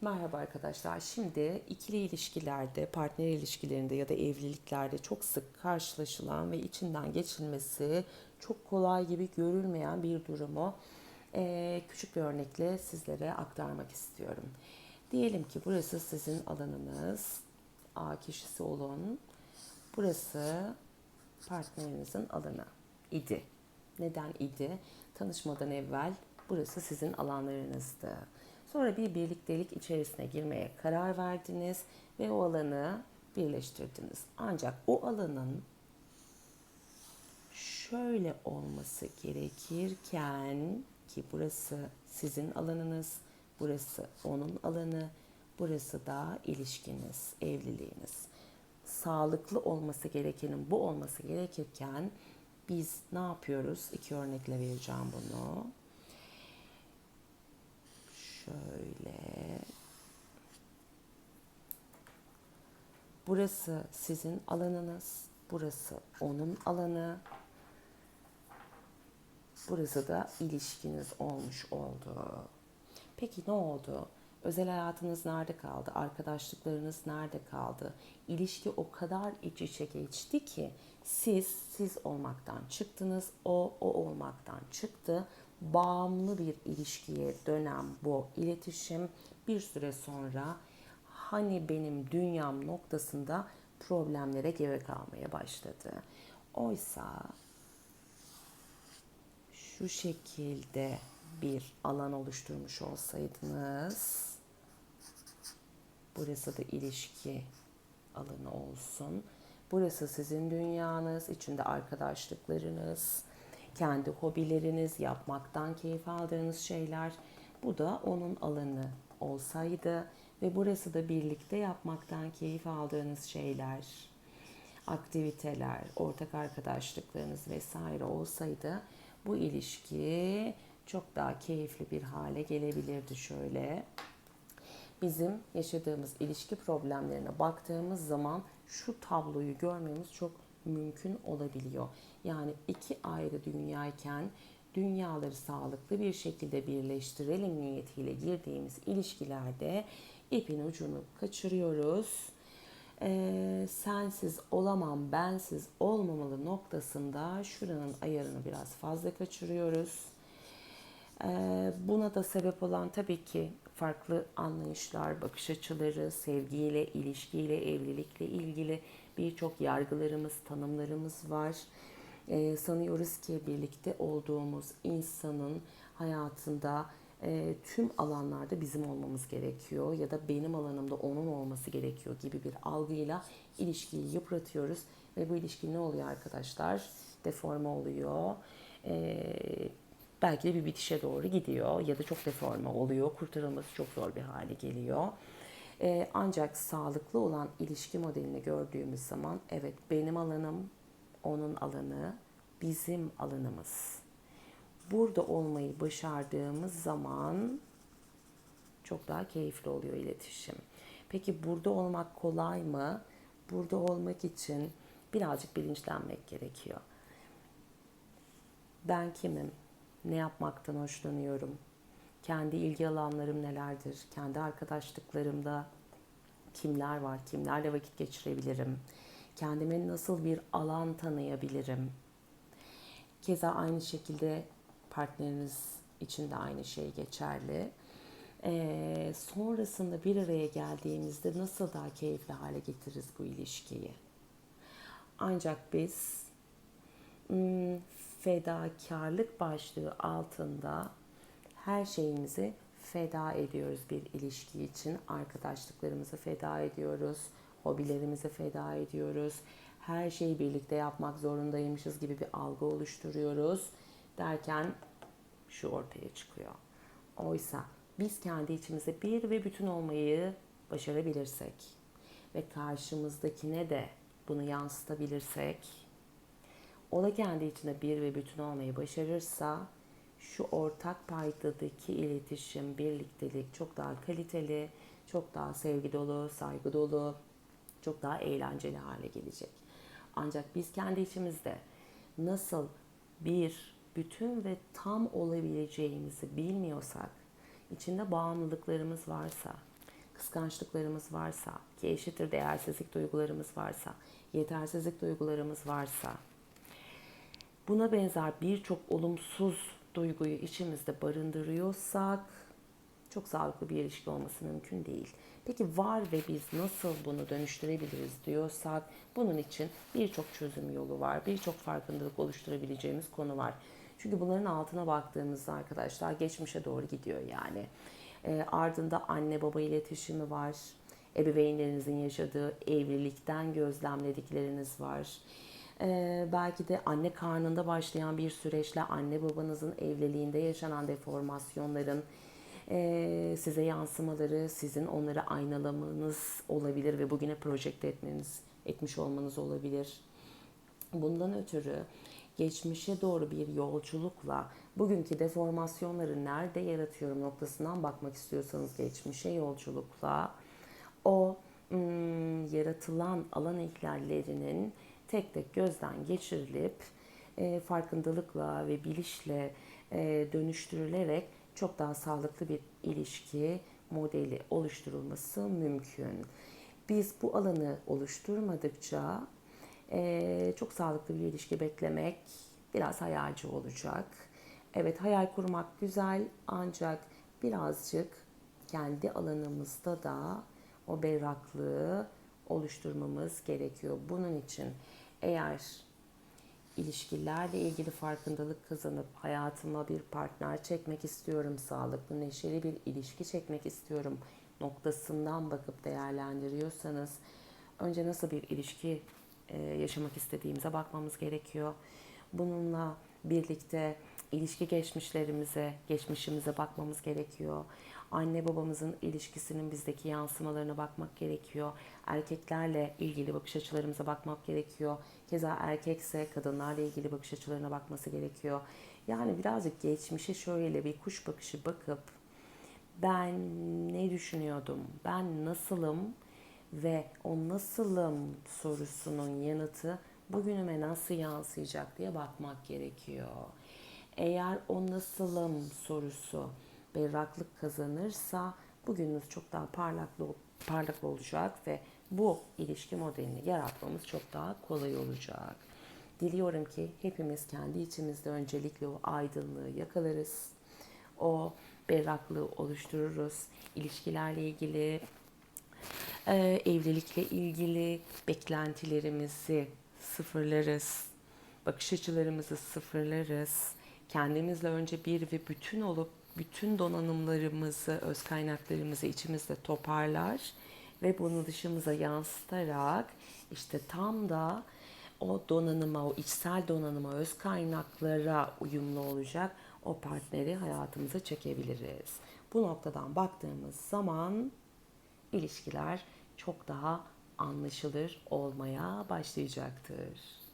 Merhaba arkadaşlar. Şimdi ikili ilişkilerde, partner ilişkilerinde ya da evliliklerde çok sık karşılaşılan ve içinden geçilmesi çok kolay gibi görülmeyen bir durumu küçük bir örnekle sizlere aktarmak istiyorum. Diyelim ki burası sizin alanınız, A kişisi olun. Burası partnerinizin alanı idi. Neden idi? Tanışmadan evvel burası sizin alanlarınızdı. Sonra bir birliktelik içerisine girmeye karar verdiniz ve o alanı birleştirdiniz. Ancak o alanın şöyle olması gerekirken ki burası sizin alanınız, burası onun alanı, burası da ilişkiniz, evliliğiniz. Sağlıklı olması gerekenin bu olması gerekirken biz ne yapıyoruz? İki örnekle vereceğim bunu. Şöyle. Burası sizin alanınız. Burası onun alanı. Burası da ilişkiniz olmuş oldu. Peki ne oldu? Özel hayatınız nerede kaldı? Arkadaşlıklarınız nerede kaldı? İlişki o kadar iç içe geçti ki siz siz olmaktan çıktınız, o o olmaktan çıktı. Bağımlı bir ilişkiye dönen bu iletişim bir süre sonra hani benim dünyam noktasında problemlere gebe kalmaya başladı. Oysa şu şekilde bir alan oluşturmuş olsaydınız burası da ilişki alanı olsun. Burası sizin dünyanız, içinde arkadaşlıklarınız, kendi hobileriniz, yapmaktan keyif aldığınız şeyler. Bu da onun alanı olsaydı ve burası da birlikte yapmaktan keyif aldığınız şeyler, aktiviteler, ortak arkadaşlıklarınız vesaire olsaydı bu ilişki çok daha keyifli bir hale gelebilirdi şöyle. Bizim yaşadığımız ilişki problemlerine baktığımız zaman şu tabloyu görmemiz çok mümkün olabiliyor. Yani iki ayrı dünyayken dünyaları sağlıklı bir şekilde birleştirelim niyetiyle girdiğimiz ilişkilerde ipin ucunu kaçırıyoruz. Ee, sensiz olamam, bensiz olmamalı noktasında şuranın ayarını biraz fazla kaçırıyoruz. Ee, buna da sebep olan tabii ki farklı anlayışlar, bakış açıları, sevgiyle, ilişkiyle, evlilikle ilgili birçok yargılarımız, tanımlarımız var. Ee, sanıyoruz ki birlikte olduğumuz insanın hayatında e, tüm alanlarda bizim olmamız gerekiyor ya da benim alanımda onun olması gerekiyor gibi bir algıyla ilişkiyi yıpratıyoruz ve bu ilişki ne oluyor arkadaşlar? Deforme oluyor. Ee, belki de bir bitişe doğru gidiyor ya da çok deforme oluyor. Kurtarılması çok zor bir hale geliyor. Ee, ancak sağlıklı olan ilişki modelini gördüğümüz zaman evet benim alanım, onun alanı, bizim alanımız. Burada olmayı başardığımız zaman çok daha keyifli oluyor iletişim. Peki burada olmak kolay mı? Burada olmak için birazcık bilinçlenmek gerekiyor. Ben kimim? Ne yapmaktan hoşlanıyorum? Kendi ilgi alanlarım nelerdir? Kendi arkadaşlıklarımda kimler var? Kimlerle vakit geçirebilirim? Kendime nasıl bir alan tanıyabilirim? Keza aynı şekilde partneriniz için de aynı şey geçerli. Ee, sonrasında bir araya geldiğimizde nasıl daha keyifli hale getiririz bu ilişkiyi? Ancak biz hmm, fedakarlık başlığı altında her şeyimizi feda ediyoruz bir ilişki için. Arkadaşlıklarımızı feda ediyoruz, hobilerimizi feda ediyoruz. Her şeyi birlikte yapmak zorundaymışız gibi bir algı oluşturuyoruz derken şu ortaya çıkıyor. Oysa biz kendi içimize bir ve bütün olmayı başarabilirsek ve karşımızdakine de bunu yansıtabilirsek o da kendi içinde bir ve bütün olmayı başarırsa şu ortak paydadaki iletişim, birliktelik çok daha kaliteli, çok daha sevgi dolu, saygı dolu, çok daha eğlenceli hale gelecek. Ancak biz kendi içimizde nasıl bir bütün ve tam olabileceğimizi bilmiyorsak, içinde bağımlılıklarımız varsa, kıskançlıklarımız varsa, ki eşittir değersizlik duygularımız varsa, yetersizlik duygularımız varsa, buna benzer birçok olumsuz duyguyu içimizde barındırıyorsak çok sağlıklı bir ilişki olması mümkün değil. Peki var ve biz nasıl bunu dönüştürebiliriz diyorsak bunun için birçok çözüm yolu var. Birçok farkındalık oluşturabileceğimiz konu var. Çünkü bunların altına baktığımızda arkadaşlar geçmişe doğru gidiyor yani. E, ardında anne baba iletişimi var. Ebeveynlerinizin yaşadığı evlilikten gözlemledikleriniz var. Ee, belki de anne karnında başlayan bir süreçle anne babanızın evliliğinde yaşanan deformasyonların e, size yansımaları, sizin onları aynalamanız olabilir ve bugüne projekte etmeniz, etmiş olmanız olabilir. Bundan ötürü geçmişe doğru bir yolculukla bugünkü deformasyonları nerede yaratıyorum noktasından bakmak istiyorsanız geçmişe yolculukla o ım, yaratılan alan ihlallerinin tek tek gözden geçirilip e, farkındalıkla ve bilişle e, dönüştürülerek çok daha sağlıklı bir ilişki modeli oluşturulması mümkün. Biz bu alanı oluşturmadıkça e, çok sağlıklı bir ilişki beklemek biraz hayalci olacak. Evet hayal kurmak güzel ancak birazcık kendi alanımızda da o berraklığı oluşturmamız gerekiyor. Bunun için eğer ilişkilerle ilgili farkındalık kazanıp hayatıma bir partner çekmek istiyorum, sağlıklı, neşeli bir ilişki çekmek istiyorum noktasından bakıp değerlendiriyorsanız önce nasıl bir ilişki e, yaşamak istediğimize bakmamız gerekiyor. Bununla birlikte ilişki geçmişlerimize, geçmişimize bakmamız gerekiyor. Anne babamızın ilişkisinin bizdeki yansımalarına bakmak gerekiyor. Erkeklerle ilgili bakış açılarımıza bakmak gerekiyor. Keza erkekse kadınlarla ilgili bakış açılarına bakması gerekiyor. Yani birazcık geçmişe şöyle bir kuş bakışı bakıp ben ne düşünüyordum, ben nasılım ve o nasılım sorusunun yanıtı bugünüme nasıl yansıyacak diye bakmak gerekiyor. Eğer o nasılım sorusu berraklık kazanırsa bugününüz çok daha parlak, parlak olacak ve bu ilişki modelini yaratmamız çok daha kolay olacak. Diliyorum ki hepimiz kendi içimizde öncelikle o aydınlığı yakalarız. O berraklığı oluştururuz. İlişkilerle ilgili, e, evlilikle ilgili beklentilerimizi sıfırlarız. Bakış açılarımızı sıfırlarız. Kendimizle önce bir ve bütün olup bütün donanımlarımızı, öz kaynaklarımızı içimizde toparlar ve bunu dışımıza yansıtarak işte tam da o donanıma, o içsel donanıma, öz kaynaklara uyumlu olacak o partneri hayatımıza çekebiliriz. Bu noktadan baktığımız zaman ilişkiler çok daha anlaşılır olmaya başlayacaktır.